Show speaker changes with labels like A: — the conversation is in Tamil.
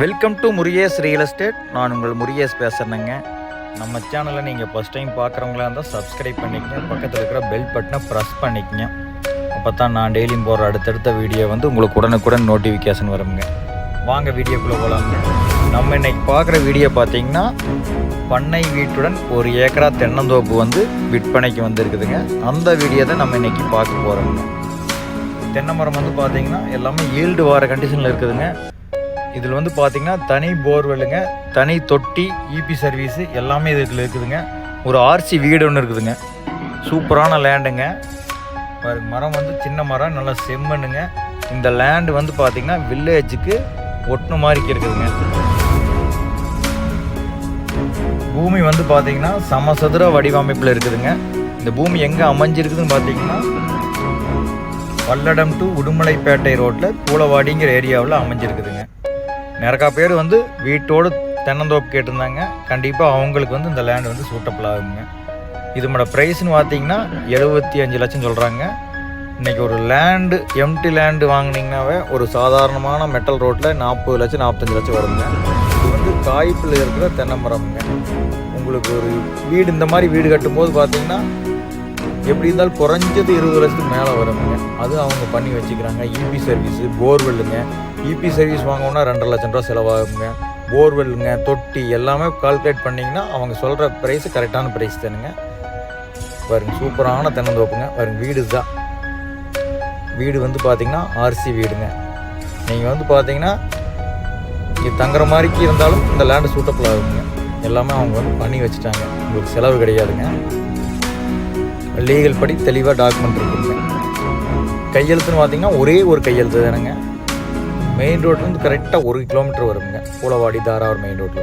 A: Welcome to Murugesh real estate நான் உங்கள் முருகேஸ் பேசுகிறேங்க நம்ம சேனலை நீங்கள் ஃபஸ்ட் டைம் பார்க்குறவங்களா இருந்தால் சப்ஸ்கிரைப் பண்ணிக்கங்க. பக்கத்தில் இருக்கிற பெல் பட்டனை ப்ரெஸ் பண்ணிக்கங்க. அப்போ தான் நான் டெய்லியும் போகிற அடுத்தடுத்த வீடியோ வந்து உங்களுக்கு உடனுக்குடன் நோட்டிஃபிகேஷன் வருங்க. வாங்க வீடியோக்குள்ளே போகலாங்க நம்ம இன்னைக்கு பார்க்குற வீடியோ பார்த்தீங்கன்னா பண்ணை வீட்டுடன் ஒரு ஏக்கரா தென்னந்தோப்பு வந்து விற்பனைக்கு வந்துருக்குதுங்க. அந்த வீடியோ தான் நம்ம இன்னைக்கு பார்க்க போகிறோங்க தென்னை மரம் வந்து பார்த்தீங்கன்னா எல்லாமே ஈல்டு வர கண்டிஷனில் இருக்குதுங்க. இதில் வந்து பார்த்திங்கன்னா தனி போர்வெல்லுங்க தனி தொட்டி இபி சர்வீஸு எல்லாமே இதில் இருக்குதுங்க. ஒரு ஆர்சி வீடு ஒன்று இருக்குதுங்க. சூப்பரான லேண்டுங்க. மரம் வந்து சின்ன மரம் நல்லா செம்மண்ணுங்க. இந்த லேண்டு வந்து பார்த்திங்கன்னா வில்லேஜுக்கு ஒட்டுன மாதிரி இருக்குதுங்க. பூமி வந்து பார்த்திங்கன்னா சமசதுர வடிவமைப்பில் இருக்குதுங்க. இந்த பூமி எங்கே அமைஞ்சிருக்குதுன்னு பார்த்தீங்கன்னா பல்லடம் டு உடுமலைப்பேட்டை ரோட்டில் கூலவாடிங்கிற ஏரியாவில் அமைஞ்சிருக்குதுங்க. நிறையா பேர் வந்து வீட்டோடு தென்னந்தோப்பு கேட்டிருந்தாங்க. கண்டிப்பாக அவங்களுக்கு வந்து இந்த லேண்ட் வந்து சூட்டபிள் ஆகுங்க. இதோட ப்ரைஸ்னு பார்த்தீங்கன்னா எழுபத்தி அஞ்சு லட்சம் சொல்கிறாங்க இன்றைக்கி ஒரு லேண்டு எம்டி லேண்டு வாங்கினீங்கனாவே ஒரு சாதாரணமான மெட்டல் ரோட்டில் நாற்பது லட்சம் நாற்பத்தஞ்சு லட்சம் வருங்க. இது வந்து காய்ப்பில் இருக்கிற தென்னமரம்ங்க உங்களுக்கு ஒரு வீடு இந்த மாதிரி வீடு கட்டும்போது பார்த்தீங்கன்னா எப்படி இருந்தாலும் குறைஞ்சது இருபது லட்சத்துக்கு மேலே வருங்க. அது அவங்க பண்ணி வச்சுக்கிறாங்க. இபி சர்வீஸு போர்வெல்லுங்க இபி சர்வீஸ் வாங்கணும்னா ரெண்டரை லட்சம் ரூபா செலவாகுங்க. போர்வெல்லுங்க தொட்டி எல்லாமே கால்குலேட் பண்ணிங்கன்னா அவங்க சொல்கிற ப்ரைஸு கரெக்டான ப்ரைஸ் தானுங்க. பாருங்க சூப்பரான தென்னந்தோப்புங்க. பாருங்க வீடு தான் வீடு வந்து பார்த்திங்கன்னா ஆர்சி வீடுங்க. நீங்கள் வந்து பார்த்தீங்கன்னா இங்கே தங்குற மாதிரிக்கு இருந்தாலும் இந்த லேண்டு சூட்டபிள் ஆகுங்க எல்லாமே அவங்க வந்து பண்ணி வச்சுட்டாங்க. உங்களுக்கு செலவு கிடையாதுங்க. லீகல் படி தெளிவாக டாக்குமெண்ட் இருக்குங்க. கையெழுத்துன்னு பார்த்தீங்கன்னா ஒரே ஒரு கையெழுத்து தானுங்க. மெயின் ரோட்லேருந்து கரெக்டாக ஒரு கிலோமீட்டர் வருங்க பூலவாடி தாராவூர் மெயின் ரோட்டில்